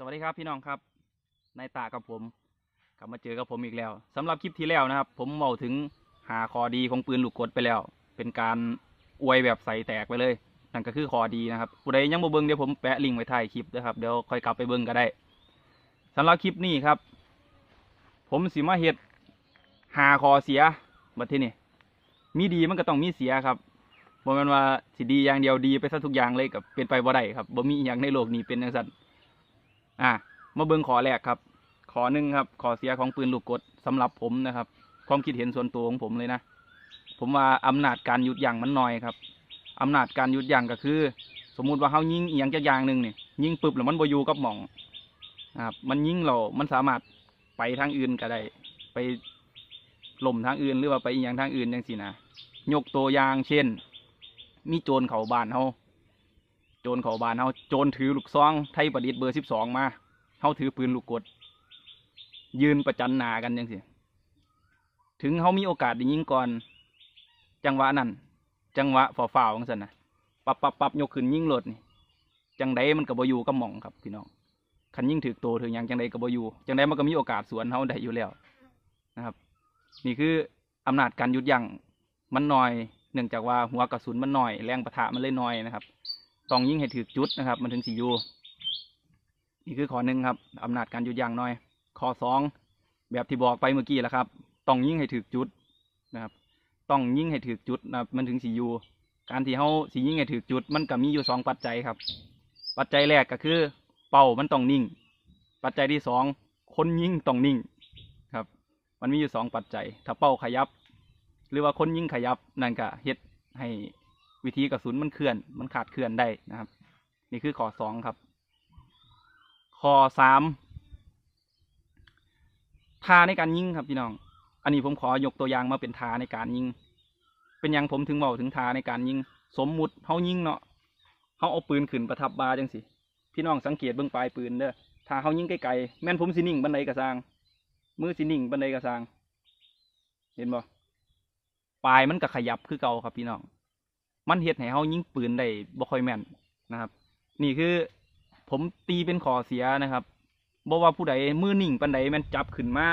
สวัสดีครับพี่น้องครับนายตากับผม กลับมาเจอกับผมอีกแล้วสำหรับคลิปที่แล้วนะครับ ผมเมาถึงหาคอดีของปืนลูกกดไปแล้ว เป็นการอวยแบบใส่แตกไปเลยนั่นก็คือคอดีนะครับผู้ใดยังบ่เบิ่งเดี๋ยวผมแปะลิงก์ไว้ท้ายคลิปนะครับเดี๋ยวค่อยกลับไปเบิ่งก็ได้สำหรับคลิปนี้ครับ ผมสิมาเฮ็ดหาคอเสียบัดที่นี่มีดีมันก็ต้องมีเสียครับบ่แม่นว่าสิดีอย่างเดียวดีไปซะทุกอย่างเลยกับเป็นไปบ่ได้ครับบ่มีอย่างในโลกนี้เป็นจังซั่น อะมาเบิ่งขอแรกครับ ขอหนึ่งครับ ขอเสียของปืนลูกกดสำหรับผมนะครับ ความคิดเห็นส่วนตัวของผมเลยนะ ผมว่าอำนาจการหยุดยั้งมันน้อยครับอำนาจการหยุดยั้งก็คือ สมมุติว่าเฮายิงเอียงจักอย่างหนึ่งเนี่ยยิงปึ๊บแล้วมันบอยู่กับหม่องนะครับมันยิงเรา มันสามารถไปทางอื่นก็ได้ ไปล่มทางอื่นหรือว่าไปอีหยังทางอื่นจังซี่นะยกตัวอย่างเช่น มีโจรเขาบ้านเฮา รเขาบานเฮาโจรถือลูกซองไทยประดิษฐ์เบอร์สิบสองมาเฮาถือปืนลูกกด ยืนประจันหน้ากันจังสิถึงเฮามีโอกาสได้ยิงก่อน จังหวะนั้นจังหวะฝ่าฝ่าวังซั่นนะปับปับปับยกขึ้นยิงรถนี่จังใดมันก็บ่อยู่กับหม่องครับพี่น้องคันยิงถือโตถือหยังจังใดก็บ่อยู่จังใดมันก็มีโอกาสสวนเฮาได้อยู่แล้วนะครับ นี่คืออำนาจการหยุดยั้งมันน้อย เนื่องจากว่าหัวกระสุนมันน้อย แรงปะทะมันเลยน้อยนะครับ ต้องยิ่งให้ถือจุดนะครับ มันถึงสียูนี่คือข้อหนึ่งครับอำนาจการหยุดยั้งน้อย ข้อสองแบบที่บอกไปเมื่อกี้แล้วครับ ต้องยิ่งให้ถือจุดนะครับ ต้องยิ่งให้ถือจุดนะมันถึงสียูการที่เขาสียิ่งให้ถือจุด มันก็มีอยู่สองปัจจัยครับ ปัจจัยแรกก็คือ เป้ามันต้องนิ่ง ปัจจัยที่สองคนยิ่งต้องนิ่งครับ มันมีอยู่สองปัจจัย ถ้าเป้าขยับ หรือว่าคนยิ่งขยับนั่นก็เฮ็ดให้ วิธีกระสุนมันเคลื่อน มันขาดเคลื่อนได้นะครับ นี่คือข้อสองครับ ข้อสามท่าในการยิงครับพี่น้อง อันนี้ผมขอยกตัวอย่างมาเป็นท่าในการยิง เป็นหยังผมถึงบอกถึงท่าในการยิง สมมุติเขายิงเนาะเขาเอาปืนขึ้นประทับบาจังสิพี่น้องสังเกตเบื้องปลายปืนเด้อถ้าเขายิงไกลๆแม่นผมสินิ่งบันไดกระซาง มือสินิ่งบันไดกระซาง เห็นบ่ปลายมันก็ขยับคือเก่าครับพี่น้อง มันเฮ็ดให้เฮายิงปืนได้บ่ค่อยแม่นนะครับ นี่คือผมตีเป็นขอเสียนะครับบ่ว่าผู้ใดมือนิ่งปานใดแม่นจับขึ้นมา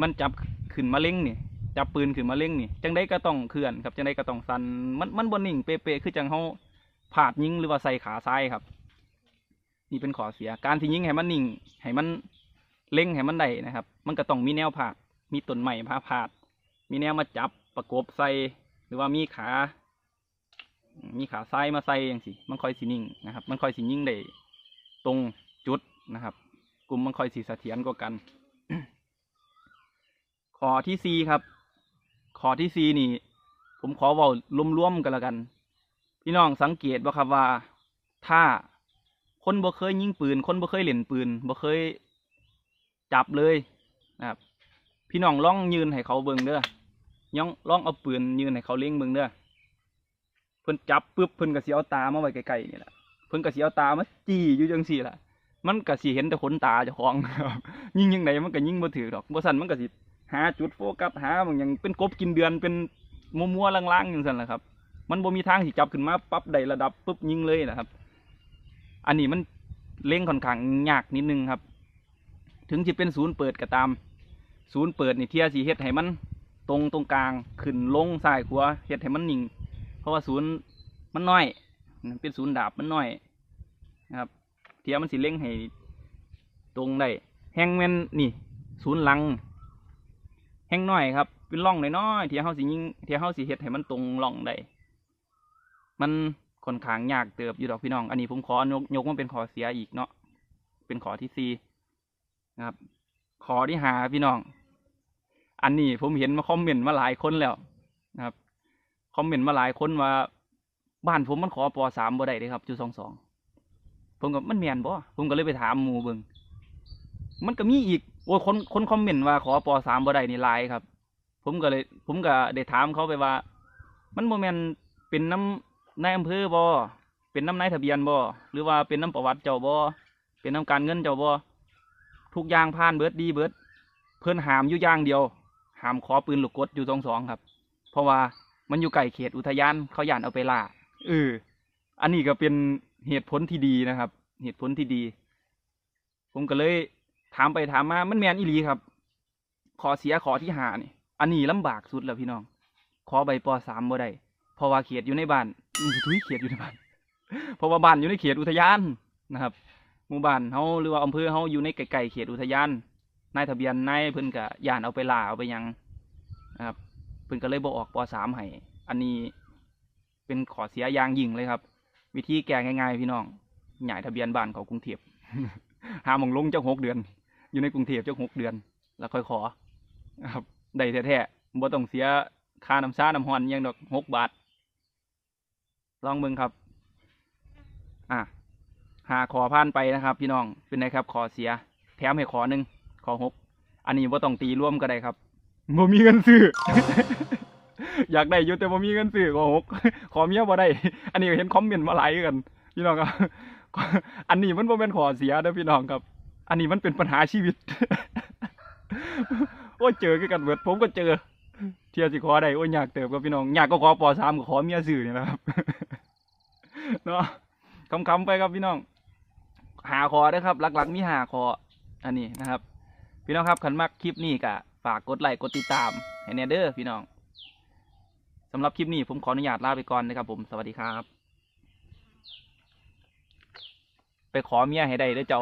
มันจับขึ้นมาเล็งนี่จับปืนขึ้นมาเล็งนี่จังไดก็ต้องเคลื่อนครับจังไดก็ต้องสั่นมันมันบ่นิ่งเป๊ะๆคือจังเฮาผาดยิงหรือว่าใส่ขาซ้ายครับ นี่เป็นขอเสียการที่ยิงให้มันนิ่งให้มันเล็งให้มันได้นะครับ มันก็ต้องมีแนวผาดมีต้นไม้พาผาดมีแนวมาจับประกบใส่หรือว่ามีขา มีขาซ้ายมาใส่อย่างสิมันค่อยสินิ่งนะครับ มันค่อยสิยิ่งได้ตรงจุดนะครับ กลุ่มมันค่อยสิเสถียรกว่ากันข้อที่สี่ครับข้อที่สี่นี่ ผมขอเว้าร่วมๆกันล้วกัน พี่น้องสังเกตว่าครับว่า ถ้าคนบ่เคยยิงปืน คนบ่เคยเล่นปืนบ่เคยจับเลยนะครับ พี่น้องลองยืนให้เขาเบิ่งเด้อย่องลองเอาปืนยืนให้เขาเล็งเบิ่งเด้อ เพิ่นจับปุ๊บเพิ่นก็สิเอาตามาไว้ใกลๆนี่แหละเพิ่นก็สิเอาตามาจี้อยู่จังซี่ล่ะ มันก็สิเห็นแต่ขนตาเจ้าของยิงยังไงมันก็ยิงบ่ถือดอกบ่ซั่นมันก็สิหาจุดโฟกัสหาบางอย่างเป็นกบกินเดือนเป็นมัวๆล่างๆจังซั่นแหละครับ มันบ่มีทางสิจับขึ้นมาปั๊บได้ระดับปุ๊บยิงเลยนะครับ อันนี้มันเล่งค่อนข้างยากนิดนึงครับ ถึงสิเป็นศูนย์เปิดก็ตาม ศูนย์เปิดนี่เทียสิเฮ็ดให้มัน ตรงตรงกลางขึ้นลงซ้ายขวเฮ็ดให้มันนิ่ง เพราะว่าศูนย์มันน้อย เป็นศูนย์ดาบมันน้อยนะครับ เทียมันสิเล่งให้ตรงได้แห้งแม่นนี่ ศูนย์หลัง แห้งน้อยครับ เป็นร่องน้อยๆเทียเฮาสิยิงเทียเฮาสิเฮ็ดให้มันตรงร่องได้มันค่อนข้างยากเติบอยู่ดอกพี่น้อง อันนี้ผมขอยกยกมาเป็นขอเสียอีกเนาะ เป็นขอที่สี่นะครับ ขอที่หาพี่น้อง อันนี้ผมเห็นมาคอมเมนต์มาหลายคนแล้วนะครับ คอมเมนต์มาหลายคนว่า บ้านผมมันขอปอสามบ่ได้เด้ครับจุดสองสองผมก็มันแมนบ่ผมก็เลยไปถามหมูเบิงมันก็มีอีกโอ้คนคนคอมเมนต์ว่าขอปอสามบ่ได้นี่หลายครับ ผมก็เลย ผมก็ได้ถามเขาไปว่า มันโมแมนเป็นน้ำนายอำเภอบ่เป็นน้ำนายทะเบียนบ่หรือว่าเป็นน้ำประวัติเจ้าบ่เป็นน้ำการเงินเจ้าบ่ทุกอย่างผ่านเบิร์ดดีเบิร์ดเพิ่อนหามอยู่อย่างเดียว หามขอปืนลูกกดอยู่สองสองครับ เพราะว่า มันอยู่ใกล้เขตอุทยานเขาย่านเอาไปล่าเอออันนี้ก็เป็นเหตุผลที่ดีนะครับ เหตุผลที่ดี ผมก็เลยถามไปถามมามันแมนอีหลีครับ ขอเสียขอที่หานี่อันนี้ลำบากสุดแล้วพี่น้อง ขอใบปสามบ่ได้เพราะว่าเขตอยู่ในบ้านอืมทุยเขตอยู่ในบ้าน เพราะว่าบ้านอยู่ในเขตอุทยานนะครับ หมู่บ้านเฮาหรือว่าอำเภอเฮาอยู่ในไกลๆเขตอุทยานนายทะเบียนนายเพิ่นก็ย่านเอาไปล่าเอาไปยังนะครับ พิ่นก็เลยบ่ออกปสามให้อันนี้เป็นขอเสียยางยิงเลยครับ วิธีแก้ง่ายๆพี่น้องหย่ายทะเบียนบ้านเขากรุงเทพหามองลงเจ้าหกเดือน อยู่ในกรุงเทพเจ้าหกเดือน แล้วค่อยขอครับได้แท้ๆบ่ต้องเสียค่าน้ำชาน้ำฮอนอยังดอกหกบาท ลองเบิ่งครับ อะหาขอผ่านไปนะครับ พี่น้องเป็นไงครับขอเสีย แถมให้ขอหนึ่งขอหกอันนี้ว่าต้องตีร่วมก็ได้ครับ บ่มีเงินซื้อ อยากได้อยู่แต่บ่มีเงินซื้อขอหกขอเมียบ่ได้ อันนี้เห็นคอมเมนต์มาหลายกัน พี่น้องครับ อันนี้มันบ่เป็นขอเสียเด้อพี่น้องครับ อันนี้มันเป็นปัญหาชีวิต โอ้เจอกันเบิดผมก็เจอ เทียสิขอได้โอ้ยอยากเติบกับพี่น้องอยากก็ขอปอสามก็ขอเมียซื้อนี่นะครับเนาะคำๆไปครับพี่น้อง หาคอเด้ครับหลักๆมีหาคออันนี้นะครับ พี่น้องครับขันมักคลิปนี้ก็ ฝากกดไลค์กดติดตามให้แน่เด้อพี่น้องสำหรับคลิปนี้ผมขออนุญาตลาไปก่อนนะครับ ผมสวัสดีครับ ไปขอเมียให้ได้เด้อเจ้า